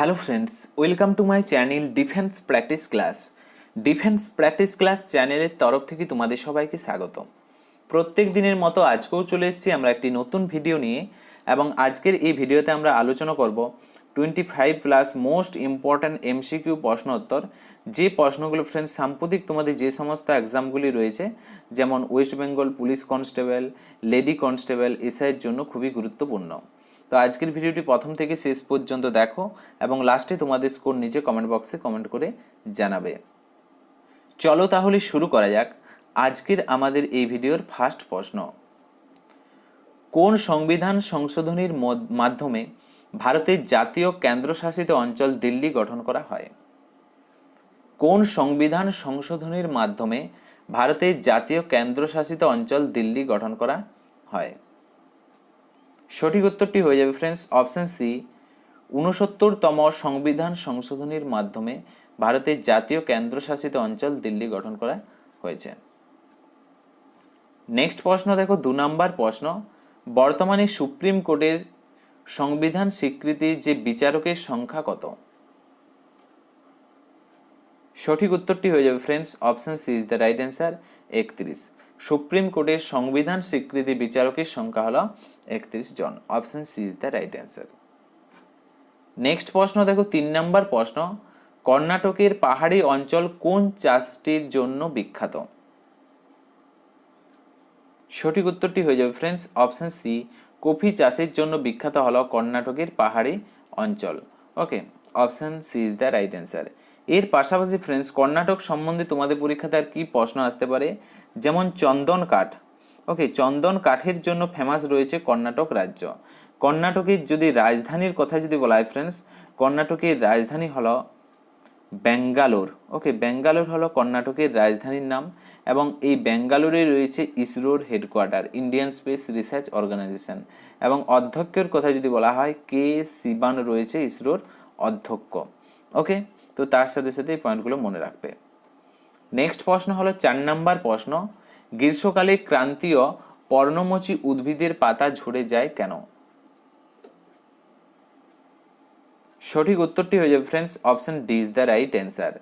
Hello friends welcome to my channel defence practice class defence practice class চ্যানেলের তরফ থেকে তোমাদের সবাইকে স্বাগত প্রত্যেক দিনের মতো আজকেও চলে এসেছি আমরা একটি নতুন ভিডিও নিয়ে এবং আজকের এই ভিডিওতে আমরা আলোচনা করব twenty five plus most important MCQ প্রশ্ন উত্তর যে প্রশ্নগুলো ফ্রেন্ডস সাম্প্রতিক তোমাদের যে সমস্ত এক্সামগুলি রয়েছে, যেমন West Bengal police constable lady constable এসআইয়ের জন্য খুবই গুরুত্বপূর্ণ। তো আজকের ভিডিওটি প্রথম থেকে শেষ পর্যন্ত দেখো এবং লাস্টে তোমাদের স্কোর নিচে কমেন্ট বক্সে কমেন্ট করে জানাবে। চলো তাহলে শুরু করা যাক আজকের আমাদের এই ভিডিওর ফার্স্ট প্রশ্ন। কোন সংবিধান সংশোধনীর মাধ্যমে ভারতের জাতীয় কেন্দ্রশাসিত অঞ্চল দিল্লি গঠন করা হয়? কোন সংবিধান সংশোধনীর মাধ্যমে ভারতের জাতীয় কেন্দ্রশাসিত অঞ্চল দিল্লি গঠন করা হয়? সঠিক উত্তরটি হয়ে যাবে ফ্রেন্ডস অপশন সি উনসত্তরতম সংবিধান সংশোধনীর মাধ্যমে ভারতের জাতীয় কেন্দ্রশাসিত অঞ্চল দিল্লি গঠন করা হয়েছে। নেক্সট প্রশ্ন দেখো, দু নম্বর প্রশ্ন, বর্তমানে সুপ্রিম কোর্টের সংবিধান স্বীকৃতির যে বিচারকের সংখ্যা কত? সঠিক উত্তরটি হয়ে যাবে friends option C is the right answer একত্রিশ। সুপ্রিম কোর্টের সংবিধান স্বীকৃতি বিচারকের সংখ্যা হলো একত্রিশ জন। Option C is the right answer next প্রশ্ন, দেখো, তিন নম্বর প্রশ্ন, কর্ণাটকের পাহাড়ি অঞ্চল কোন চাষটির জন্য বিখ্যাত? সঠিক উত্তরটি হয়ে যাবে ফ্রেন্ডস অপশন সি কফি চাষের জন্য বিখ্যাত হলো কর্ণাটকের পাহাড়ি অঞ্চল। Okay option C is the right answer এর পাশাপাশি ফ্রেন্ডস কর্ণাটক সম্বন্ধে তোমাদের পরীক্ষাতে আর কি প্রশ্ন আসতে পারে? যেমন চন্দন কাঠ। ওকে চন্দন কাঠের জন্য ফেমাস রয়েছে কর্ণাটক রাজ্য। কর্ণাটকের যদি রাজধানীর কথা যদি বলা হয় ফ্রেন্ডস কর্ণাটকের রাজধানী হলো ব্যাঙ্গালোর। ওকে ব্যাঙ্গালোর হলো কর্ণাটকের রাজধানীর নাম এবং এই ব্যাঙ্গালোরে রয়েছে ইসরোর headquarter Indian space research organisation এবং অধ্যক্ষের কথা যদি বলা হয়, কে শিবান রয়েছে ইসরোর অধ্যক্ষ। ওকে তো তার সাথে সাথে এই পয়েন্টগুলো মনে রাখবে। নেক্সট প্রশ্ন হলো চার নাম্বার প্রশ্ন, গ্রীষ্মকালে ক্রান্তীয় পর্ণমোচী উদ্ভিদের পাতা ঝরে যায় কেন? সঠিক উত্তরটি হয়ে যাবে friends option D is the right answer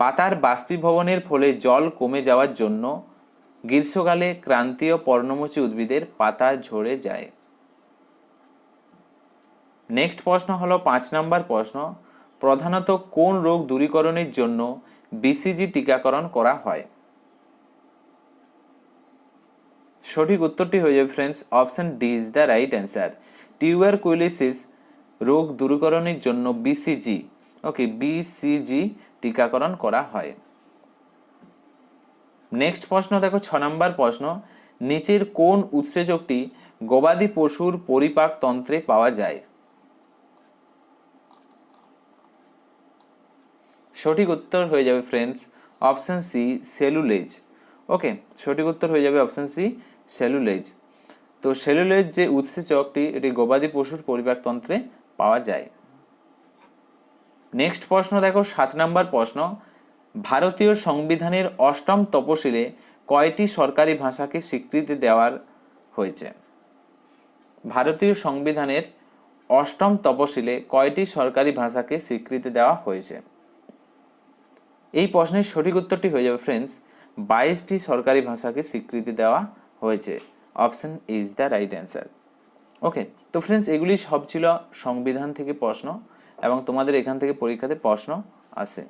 পাতার বাষ্পীভবনের ফলে জল কমে যাওয়ার জন্য গ্রীষ্মকালে ক্রান্তীয় পর্ণমোচী উদ্ভিদের পাতা ঝরে যায়। নেক্সট প্রশ্ন হলো পাঁচ নাম্বার প্রশ্ন প্রধানত কোন রোগ দূরীকরণের জন্য বিসিজি টিকাকরণ করা হয়? সঠিক উত্তরটি হয়ে যাবে friends option D is the right answer tuberculosis রোগ দূরীকরণের জন্য বিসিজি ওকে বিসিজি টিকাকরণ করা হয়। নেক্সট প্রশ্ন, দেখো ছ নম্বর প্রশ্ন, নিচের কোন উৎসেচকটি গবাদি পশুর পরিপাক তন্ত্রে পাওয়া যায়? সঠিক উত্তর হয়ে যাবে friends option C cellulase okay সঠিক উত্তর হয়ে যাবে অপশন সি সেলুলেজ তো সেলুলেজ যে উৎসেচকটি, এটি গবাদি পশুর পরিপাকতন্ত্রে পাওয়া যায়। নেক্সট প্রশ্ন দেখো, সাত নাম্বার প্রশ্ন। ভারতীয় সংবিধানের অষ্টম তপশিলে কয়টি সরকারি ভাষাকে স্বীকৃতি দেওয়ার হয়েছে? ভারতীয় সংবিধানের অষ্টম তপশিলে কয়টি সরকারি ভাষাকে স্বীকৃতি দেওয়া হয়েছে? এই প্রশ্নের সঠিক উত্তরটি হয়ে যাবে ফ্রেন্ডস বাইশটি সরকারি ভাষাকে স্বীকৃতি দেওয়া হয়েছে। Option is the right answer okay তো ফ্রেন্ডস এগুলি সব ছিল সংবিধান থেকে প্রশ্ন এবং তোমাদের এখান থেকে পরীক্ষাতে প্রশ্ন আসে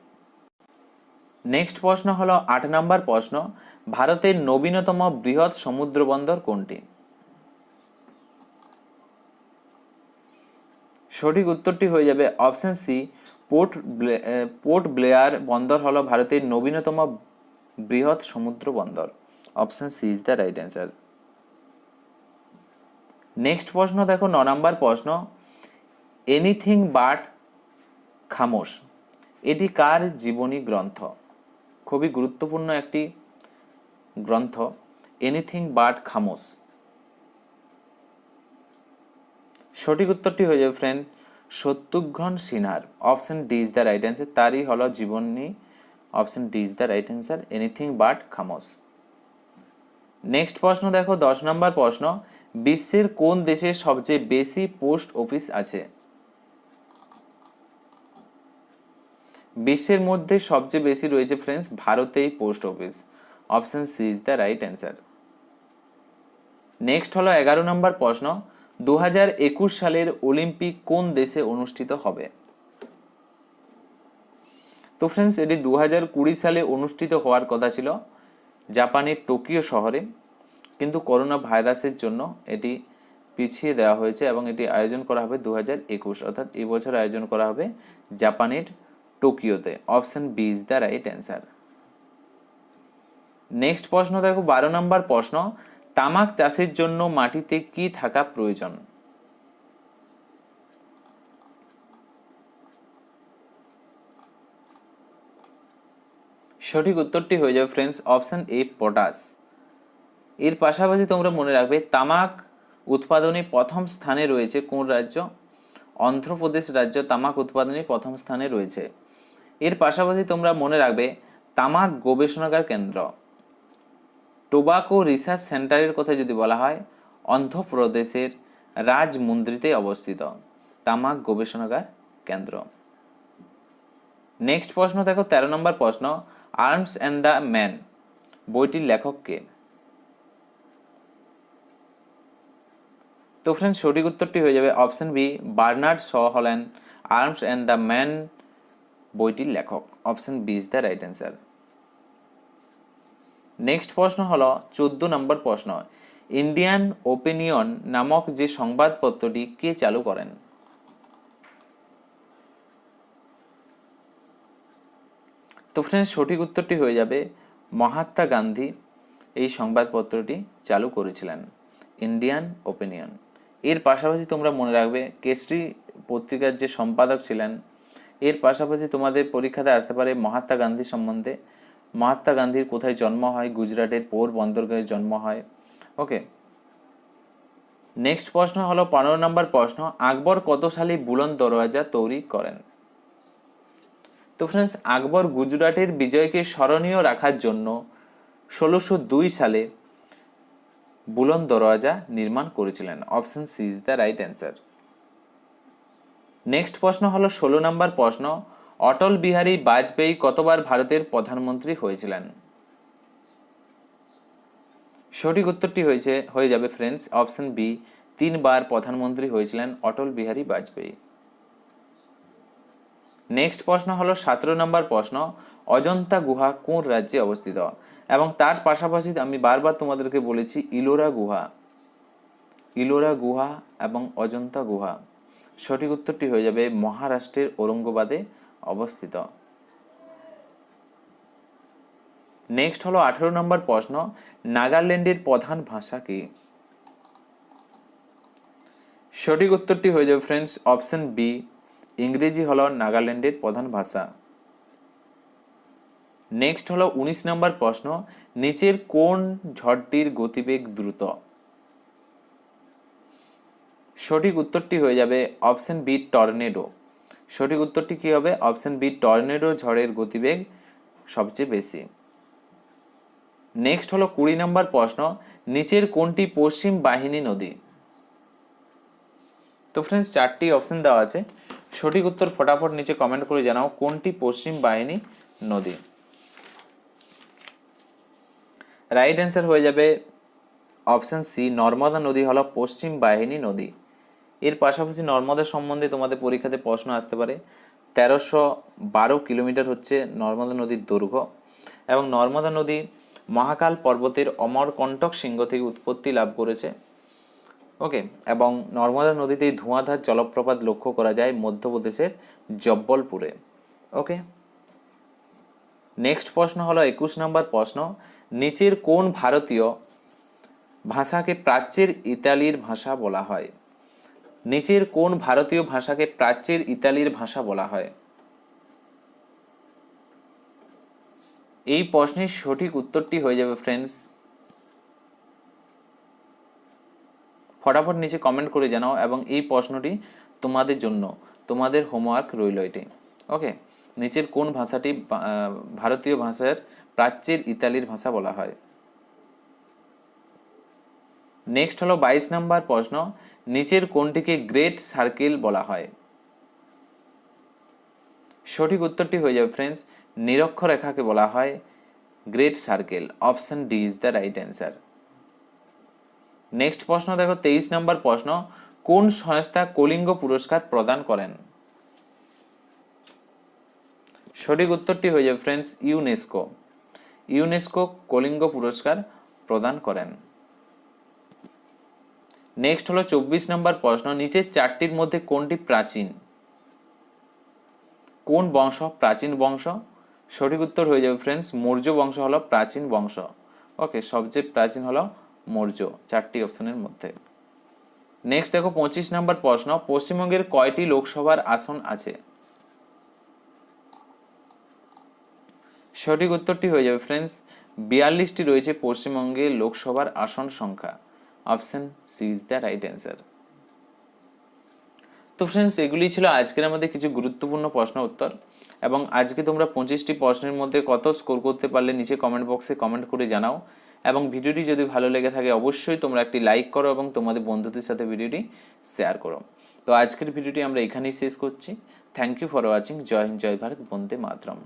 নেক্সট প্রশ্ন হলো আট নাম্বার প্রশ্ন, ভারতের নবীনতম বৃহৎ সমুদ্র বন্দর কোনটি? সঠিক উত্তরটি হয়ে যাবে option C port port Blair বন্দর হলো ভারতের নবীনতম বৃহৎ সমুদ্র বন্দর। Option C is the right answer. Next প্রশ্ন, দেখো ন নম্বর প্রশ্ন। এনিথিং বাট খামোশ, এটি কার জীবনী গ্রন্থ? খুবই গুরুত্বপূর্ণ একটি গ্রন্থ। Anything but Khamosh. সঠিক উত্তরটি হয়ে যাবে ফ্রেন্ড সত্যঘ্ন সিনহার option D is the right answer তারই হলো জীবনী option D is the right answer anything but Khamosh. Next প্রশ্ন দেখো, দশ নম্বর প্রশ্ন, বিশ্বের কোন দেশে সবচেয়ে বেশি পোস্ট অফিস আছে? বিশ্বের মধ্যে সবচেয়ে বেশি রয়েছে ফ্রেন্ডস ভারতেই post office. Option C is the right answer next হলো এগারো নম্বর প্রশ্ন দু হাজার একুশ সালের অলিম্পিক কোন দেশে অনুষ্ঠিত হবে? তো ফ্রেন্ডস এটি দু হাজার কুড়ি সালে অনুষ্ঠিত হওয়ার কথা ছিল। জাপানের টোকিও শহরে। কিন্তু করোনা ভাইরাসের জন্য এটি পিছিয়ে দেওয়া হয়েছে এবং এটি আয়োজন করা হবে দু হাজার একুশ। অর্থাৎ এই বছর আয়োজন করা হবে জাপানের টোকিওতে। Option B is the right answer next প্রশ্ন, দেখো, বারো নম্বর প্রশ্ন। তামাক চাষের জন্য মাটিতে কি থাকা প্রয়োজন? সঠিক উত্তরটি হয়ে যাবে ফ্রেন্ডস অপশন এ পটাশ এর পাশাপাশি তোমরা মনে রাখবে, তামাক উৎপাদনে প্রথম স্থানে রয়েছে কোন রাজ্য? অন্ধ্রপ্রদেশ রাজ্য তামাক উৎপাদনে প্রথম স্থানে রয়েছে। এর পাশাপাশি তোমরা মনে রাখবে, তামাক গবেষণাগার কেন্দ্র। টোবাকো রিসার্চ সেন্টারের কথা যদি বলা হয়, অন্ধ্রপ্রদেশের রাজমুন্দ্রিতে অবস্থিত তামাক গবেষণাগার কেন্দ্র। নেক্সট প্রশ্ন, দেখো, তেরো নম্বর প্রশ্ন আর্মস অ্যান্ড দ্য ম্যান বইটির লেখক কে? তো ফ্রেন্ড সঠিক উত্তরটি হয়ে যাবে অপশন বি বার্নার্ড শ হলেন আর্মস অ্যান্ড দ্য ম্যান বইটির লেখক। Option B is the right answer next প্রশ্ন হলো, চোদ্দ নম্বর প্রশ্ন, ইন্ডিয়ান ওপিনিয়ন নামক যে সংবাদপত্রটি কে চালু করেন? তো ফ্রেন্ডস সঠিক উত্তরটি হয়ে যাবে মহাত্মা গান্ধী এই সংবাদপত্রটি চালু করেছিলেন, ইন্ডিয়ান ওপিনিয়ন। এর পাশাপাশি তোমরা মনে রাখবে, কেসরি পত্রিকার যে সম্পাদক ছিলেন, এর পাশাপাশি তোমাদের পরীক্ষাতে আসতে পারে মহাত্মা গান্ধী সম্বন্ধে। মহাত্মা গান্ধীর কোথায় জন্ম হয়, গুজরাটের পোর বন্দরগাঁয়ে জন্ম হয়। ওকে নেক্সট প্রশ্ন হলো, পনেরো নম্বর প্রশ্ন, আকবর কত সালে বুলন্দ দরওয়াজা তৈরি করেন? তো ফ্রেন্ডস আকবর গুজরাটের বিজয়কে স্মরণীয় রাখার জন্য ষোলোশো দুই সালে বুলন দরওয়াজা নির্মাণ করেছিলেন। Option C is the right answer next প্রশ্ন হলো, ষোলো নম্বর প্রশ্ন অটল বিহারী বাজপেয়ী কতবার ভারতের প্রধানমন্ত্রী হয়েছিলেন? সঠিক উত্তরটি হয়েছে, হয়ে যাবে ফ্রেন্ডস অপশন বি তিনবার প্রধানমন্ত্রী হয়েছিলেন অটল বিহারী বাজপেয়ী। নেক্সট প্রশ্ন হলো সতেরো নম্বর প্রশ্ন, অজন্তা গুহা কোন রাজ্যে অবস্থিত? এবং তার পাশাপাশি আমি বারবার তোমাদেরকে বলেছি, ইলোরা গুহা। ইলোরা গুহা এবং অজন্তা গুহা। সঠিক উত্তরটি হয়ে যাবে মহারাষ্ট্রের ঔরঙ্গাবাদে। অবস্থিত। নেক্সট হলো আঠেরো নম্বর প্রশ্ন, নাগাল্যান্ডের প্রধান ভাষা কি? সঠিক উত্তরটি হয়ে যাবে ফ্রেন্ডস অপশন বি ইংরেজি হলো নাগাল্যান্ডের প্রধান ভাষা। নেক্সট হলো উনিশ নম্বর প্রশ্ন, নিচের কোন ঝড়টির গতিবেগ দ্রুত? সঠিক উত্তরটি হয়ে যাবে অপশন বি টর্নেডো। সঠিক উত্তরটি কি হবে? অপশান বি, টর্নেডো ঝড়ের গতিবেগ সবচেয়ে বেশি। নেক্সট হলো কুড়ি নম্বর প্রশ্ন, নিচের কোনটি পশ্চিম বাহিনী নদী? তো ফ্রেন্ডস চারটি অপশন দেওয়া আছে। সঠিক উত্তর ফটাফট নিচে কমেন্ট করে জানাও, কোনটি পশ্চিম বাহিনী নদী? রাইট অ্যান্সার হয়ে যাবে অপশন সি নর্মদা নদী হলো পশ্চিম বাহিনী নদী। এর পাশাপাশি নর্মদা সম্বন্ধে তোমাদের পরীক্ষাতে প্রশ্ন আসতে পারে। তেরোশো বারো কিলোমিটার হচ্ছে নর্মদা নদীর দৈর্ঘ্য এবং নর্মদা নদী মহাকাল পর্বতের অমর অমরকণ্টক সিংহ থেকে উৎপত্তি লাভ করেছে। ওকে, এবং নর্মদা নদীতে ধোঁয়াধার জলপ্রপাত লক্ষ্য করা যায় মধ্যপ্রদেশের জব্বলপুরে। ওকে, নেক্সট প্রশ্ন হলো একুশ নম্বর প্রশ্ন, নিচের কোন ভারতীয় ভাষাকে প্রাচ্যের ইতালির ভাষা বলা হয়? নিচের কোন ভারতীয় ভাষাকে প্রাচ্যের ইতালির ভাষা বলা হয়? এই প্রশ্নের সঠিক উত্তরটি হয়ে যাবে ফ্রেন্ডস ফটাফট নিচে কমেন্ট করে জানাও এবং এই প্রশ্নটি তোমাদের জন্য, তোমাদের হোমওয়ার্ক রইল এটি। ওকে নিচের কোন ভাষাটি ভারতীয় ভাষার প্রাচ্যের ইতালির ভাষা বলা হয়? নেক্সট হলো বাইশ নাম্বার প্রশ্ন, নিচের কোনটিকে গ্রেট সার্কেল বলা হয়? সঠিক উত্তরটি হয়ে যাবে ফ্রেন্ডস নিরক্ষরেখাকে বলা হয় great circle option D is the right answer next প্রশ্ন দেখো, তেইশ নম্বর প্রশ্ন, কোন সংস্থা কলিঙ্গ পুরস্কার প্রদান করেন? সঠিক উত্তরটি হয়ে যাবে ফ্রেন্ডস ইউনেস্কো ইউনেস্কো কলিঙ্গ পুরস্কার প্রদান করেন। নেক্সট হলো চব্বিশ নম্বর প্রশ্ন, নিচের চারটির মধ্যে কোনটি প্রাচীন? কোন বংশ? প্রাচীন বংশ? সঠিক উত্তর হয়ে যাবে ফ্রেন্ডস মৌর্য বংশ হলো প্রাচীন বংশ। ওকে সবচেয়ে প্রাচীন হলো মৌর্য, চারটি অপশনের মধ্যে। নেক্সট দেখো পঁচিশ নম্বর প্রশ্ন, পশ্চিমবঙ্গের কয়টি লোকসভার আসন আছে? সঠিক উত্তরটি হয়ে যাবে ফ্রেন্ডস বিয়াল্লিশটি রয়েছে পশ্চিমবঙ্গে লোকসভার আসন সংখ্যা। Option C is the right answer তো ফ্রেন্ডস এগুলি ছিল আজকের আমাদের কিছু গুরুত্বপূর্ণ প্রশ্ন উত্তর এবং আজকে তোমরা পঁচিশটি প্রশ্নের মধ্যে কত স্কোর করতে পারলে নিচে কমেন্ট বক্সে কমেন্ট করে জানাও এবং ভিডিওটি যদি ভালো লেগে থাকে অবশ্যই তোমরা একটি লাইক করো এবং তোমাদের বন্ধুদের সাথে ভিডিওটি শেয়ার করো। তো আজকের ভিডিওটি আমরা এখানেই শেষ করছি। থ্যাংক ইউ ফর ওয়াচিং জয় হিন্দ, জয় ভারত। বন্দে মাতরম।